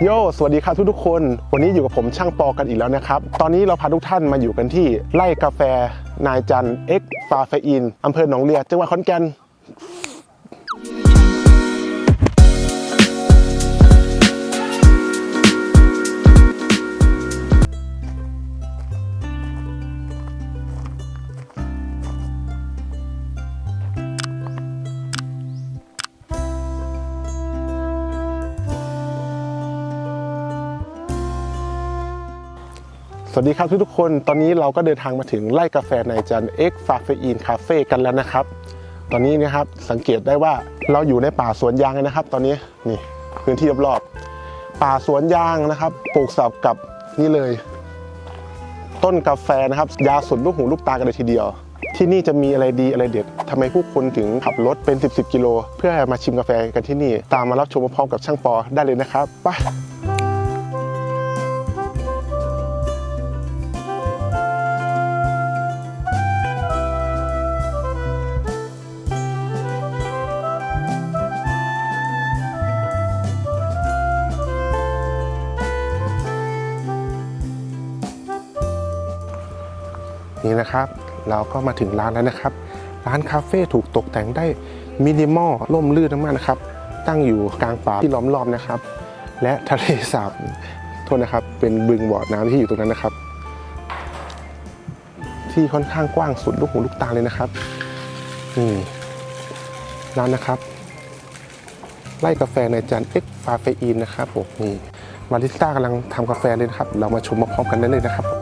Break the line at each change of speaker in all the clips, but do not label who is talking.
โย สวัสดีครับทุกทุกคน วันนี้อยู่กับผมช่างปอกันอีกแล้วนะครับ ตอนนี้เราพาทุกท่านมาอยู่กันที่ไร่กาแฟนายจันเอ็กฟาเฟอินอำเภอหนองเรียจังหวัดขอนแก่น สวัสดีครับทุกๆคน ตอนนี้เราก็เดินทางมาถึงไร่กาแฟนายจันเอ็กฟาเฟอีนคาเฟ่กันแล้วนะครับ ตอนนี้นะครับสังเกตได้ว่าเราอยู่ในป่าสวนยางนะครับ ตอนนี้นี่พื้นที่รอบๆป่าสวนยางนะครับปลูกสับกับนี่เลย ต้นกาแฟนะครับ ยาสุดลูกหูลูกตากันเลยทีเดียว ที่นี่จะมีอะไรดีอะไรเด็ดทำไมผู้คนถึงขับรถเป็น 10 10กิโลเพื่อมาชิมกาแฟกันที่นี่ ตามมารับชมพร้อมกับช่างปอได้เลยนะครับไป นี่นะครับ เราก็มาถึงร้านแล้วนะครับ ร้านคาเฟ่ถูกตกแต่งได้มินิมอลร่มรื่นมากๆนะครับ ตั้งอยู่กลางป่าที่ล้อมรอบนะครับ และทะเลสาบโทษนะครับ เป็นบึงบ่อน้ำที่อยู่ตรงนั้นนะครับ ที่ค่อนข้างกว้างสุดลูกหูลูกตาเลยนะครับนี่ร้านนะครับไล่กาแฟในจานเอ็กฟาเฟอีนนะครับผมนี่บาริสต้ากำลังทำกาแฟเลยนะครับ เรามาชมมาพร้อมกันได้เลยนะครับ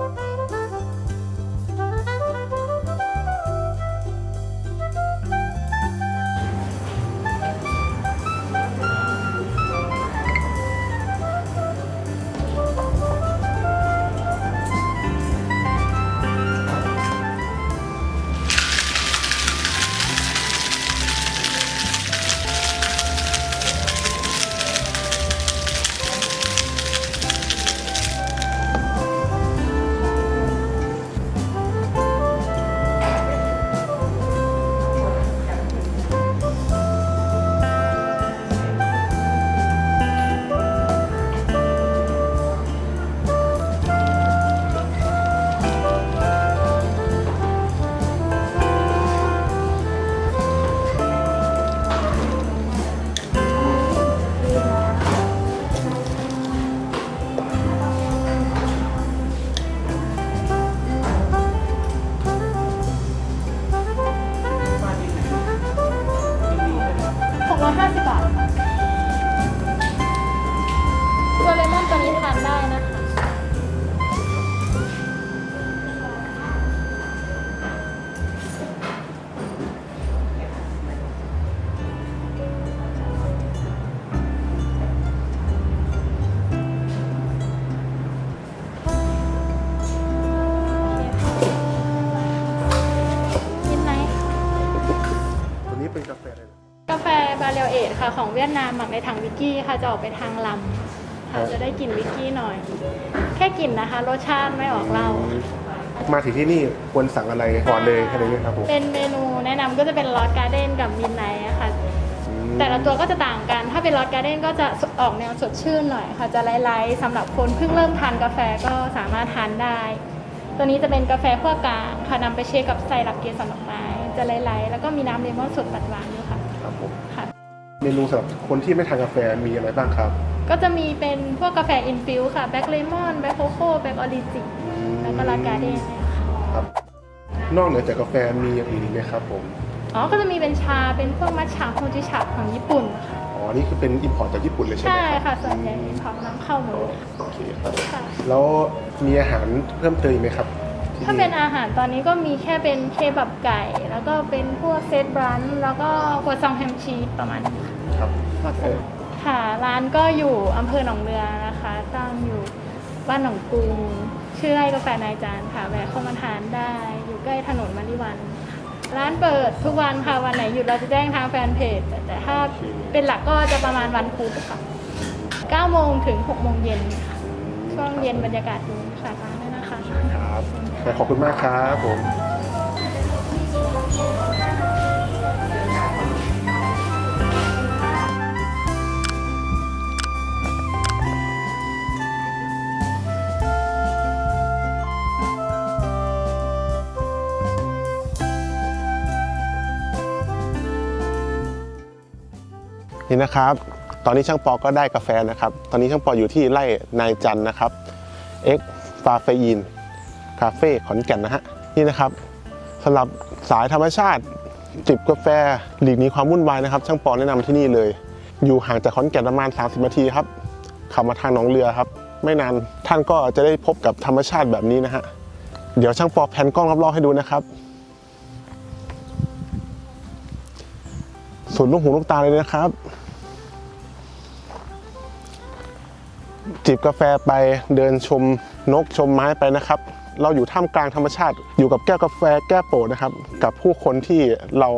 นี้
เป็นกาแฟอะไรนะ
กาแฟบาเรลเอทค่ะของเวียดนามหมักในถังวิกกี้ค่ะจะออกไปทางลำค่ะจะได้กลิ่นวิกกี้หน่อย แค่กลิ่นนะคะ รสชาติไม่ออกเหล้า
มาถึงที่นี่ควรสั่งอะไรก่อนเลยอะไรเงี้ยครับผม
เป็นเมนูแนะนำก็จะเป็นลอสการ์เด้นกับมินไนท์ค่ะ
อืม
แต่ละตัวก็จะต่างกัน ถ้าเป็นลอสการ์เด้นก็จะออกแนวสดชื่นหน่อยค่ะจะไลท์ๆสำหรับคนเพิ่งเริ่มทานกาแฟก็สามารถทานได้ ตัวนี้จะเป็นกาแฟขั้วกลางค่ะนำไปเชคกับไซรัปเกสรดอกไม้จะไลท์ๆแล้วก็มีน้ำเลมอนสดตัดหวานด้วยค่ะ
ครับผม
ค่ะ
เมนูสำหรับคนที่ไม่ทานกาแฟมีอะไรบ้างครับ
ก็จะมีเป็นพวกกาแฟอินฟิวค่ะแบล็กเลมอนแบล็กโคโค่แบล็กออริจิแล้วก็ลาการ์เด้นเนี่ยค่ะ
ครับ นอกเหนือจากกาแฟมีอย่างอื่นอีกไหมครับผม
อ๋อ ก็จะมีเป็นชาเป็นพวกมัทฉะโฮจิชะของญี่ปุ่นค่ะ
อ๋อ นี่คือเป็นอิมพอร์ตจากญี่ปุ่นเลยใช่ไหม
ใช่
ครับ
ค่ะ ส่วนใหญ่ของนำเข้าหมดเลย
โอเคครับ
ค่ะ
แล้วมีอาหารเพิ่มเติมอีกไหมครับที่
ถ้าเป็นอาหารตอนนี้ก็มีแค่เป็นเคบับไก่ แล้วก็เป็นพวกเซตบรันช์แล้วก็ครัวซองแฮมชีสประมาณนี้ค่ะ
ครับเออ
ค่ะ ร้านก็อยู่อำเภอหนองเรือนะคะ ตั้งอยู่บ้านหนองกรุง ชื่อไร่กาแฟนายจานค่ะ แวะเข้ามาทานได้ อยู่ใกล้ถนนมะลิวันค่ะ ร้านเปิดทุกวันค่ะวันไหนหยุดเราจะแจ้งทางแฟนเพจแต่แต่ถ้าเป็นหลักก็จะประมาณวันพุธค่ะ9โมงถึง6โมงเย็นค่ะช่วงเย็นบรรยากาศดีฝากร้านด้วยนะคะ
ครับแต่ขอบคุณมากครับผม นี่นะครับ ตอนนี้ช่างปอก็ได้กาแฟนะครับ ตอนนี้ช่างปออยู่ที่ไร่นายจันนะครับ X ฟาเฟอีนคาเฟ่ขอนแก่นนะฮะนี่นะครับสำหรับสายธรรมชาติจิบกาแฟหลีกหนีความวุ่นวายนะครับ ช่างปอแนะนำที่นี่เลย อยู่ห่างจากขอนแก่นประมาณ 30นาทีครับขับมาทางหนองเรือครับ ไม่นานท่านก็จะได้พบกับธรรมชาติแบบนี้นะฮะเดี๋ยวช่างปอแผ่นกล้องรอบๆให้ดูนะครับสุดลูกหูลูกตาเลยนะครับ จิบกาแฟไปเดินชมนกชมไม้ไปนะครับ เราอยู่ท่ามกลางธรรมชาติ อยู่กับแก้วกาแฟแก้วโปรดนะครับ กับผู้คนที่เรา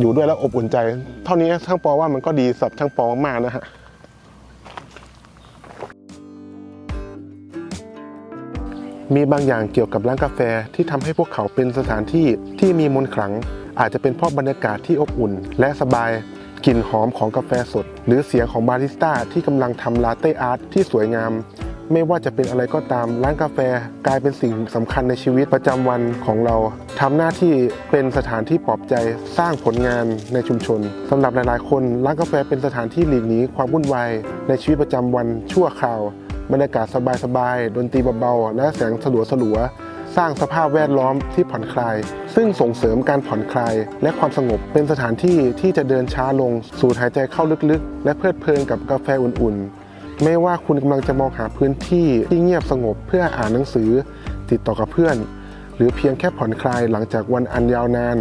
อยู่ด้วยแล้วอบอุ่นใจ เท่านี้ช่างปอว่ามันก็ดีสำหรับช่างปอมากๆนะฮะมีบางอย่างเกี่ยวกับร้านกาแฟที่ทำให้พวกเขาเป็นสถานที่ที่มีมนต์ขลัง อาจจะเป็นเพราะบรรยากาศที่อบอุ่น และสบาย กลิ่นหอมของกาแฟสด หรือเสียงของบาริสต้าที่กำลังทำลาเต้อาร์ตที่สวยงาม ไม่ว่าจะเป็นอะไรก็ตามร้านกาแฟกลายเป็นสิ่งสำคัญในชีวิตประจำวันของเราทำหน้าที่เป็นสถานที่ปลอบใจสร้างผลงานในชุมชนสำหรับหลายๆ คนร้านกาแฟเป็นสถานที่หลีกหนีความวุ่นวายในชีวิตประจำวันชั่วคราว บรรยากาศสบายๆดนตรีเบาๆและแสงสลัวสลัวๆ สร้างสภาพแวดล้อมที่ผ่อนคลาย ซึ่งส่งเสริมการผ่อนคลาย และความสงบเป็นสถานที่ที่จะเดินช้าลง สูดหายใจเข้าลึกๆ และเพลิดเพลินกับกาแฟอุ่นๆ ไม่ว่าคุณกำลังจะมองหาพื้นที่ที่เงียบสงบเพื่ออ่านหนังสือ ติดต่อกับเพื่อน หรือเพียงแค่ผ่อนคลายหลังจากวันอันยาวนาน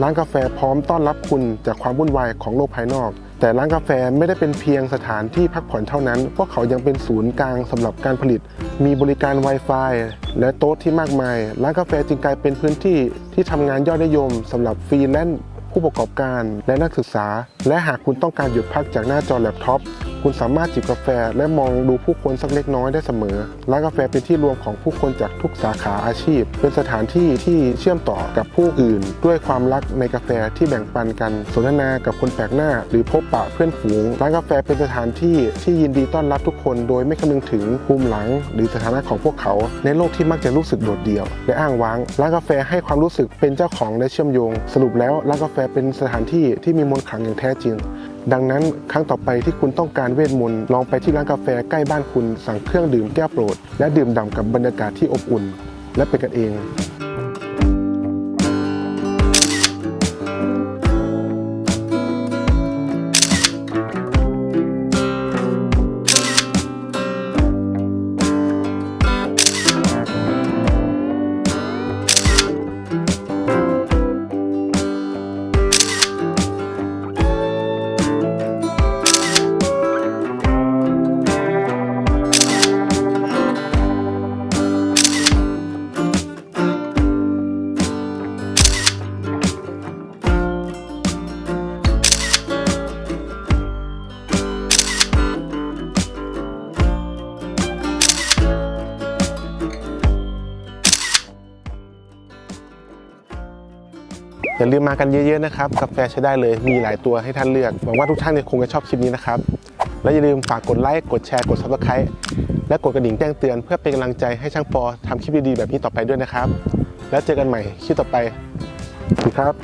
ร้านกาแฟพร้อมต้อนรับคุณจากความวุ่นวายของโลกภายนอก แต่ร้านกาแฟไม่ได้เป็นเพียงสถานที่พักผ่อนเท่านั้น พวกเขายังเป็นศูนย์กลางสำหรับการผลิต มีบริการ Wi-Fi และโต๊ะที่มากมาย ร้านกาแฟจึงกลายเป็นพื้นที่ที่ทำงานยอดนิยมสำหรับฟรีแลนซ์ผู้ประกอบการและนักศึกษา และหากคุณต้องการหยุดพักจากหน้าจอแล็ปท็อป คุณสามารถจิบกาแฟและมองดูผู้คนสักเล็กน้อยได้เสมอ ร้านกาแฟเป็นที่รวมของผู้คนจากทุกสาขาอาชีพ เป็นสถานที่ที่เชื่อมต่อกับผู้อื่น ด้วยความรักในกาแฟที่แบ่งปันกัน สนทนากับคนแปลกหน้า หรือพบปะเพื่อนฝูง ร้านกาแฟเป็นสถานที่ที่ยินดีต้อนรับทุกคน โดยไม่คำนึงถึงภูมิหลัง หรือสถานะของพวกเขา ในโลกที่มักจะรู้สึกโดดเดี่ยว และอ้างว้าง ร้านกาแฟให้ความรู้สึกเป็นเจ้าของและเชื่อมโยง สรุปแล้วร้านกาแฟเป็นสถานที่ที่มีมนต์ขลังอย่างแท้จริง ดังนั้นครั้งต่อไปที่คุณต้องการเวทมนต์ลองไปที่ร้านกาแฟใกล้บ้านคุณสั่งเครื่องดื่มแก้วโปรด และดื่มด่ำกับบรรยากาศที่อบอุ่น และเป็นกันเอง อย่าลืมมากันเยอะๆนะครับกาแฟใช้ได้เลยมีหลายตัวให้ท่านเลือกหวังว่าทุกท่านเนี่ยคงจะชอบคลิปนี้นะครับและอย่าลืมฝากกดไลค์กดแชร์กด subscribe และกดกระดิ่งแจ้งเตือนเพื่อเป็นกำลังใจให้ช่างปอทำคลิปดีๆแบบนี้ต่อไปด้วยนะครับ แล้วเจอกันใหม่คลิปต่อไปสวัสดีครับ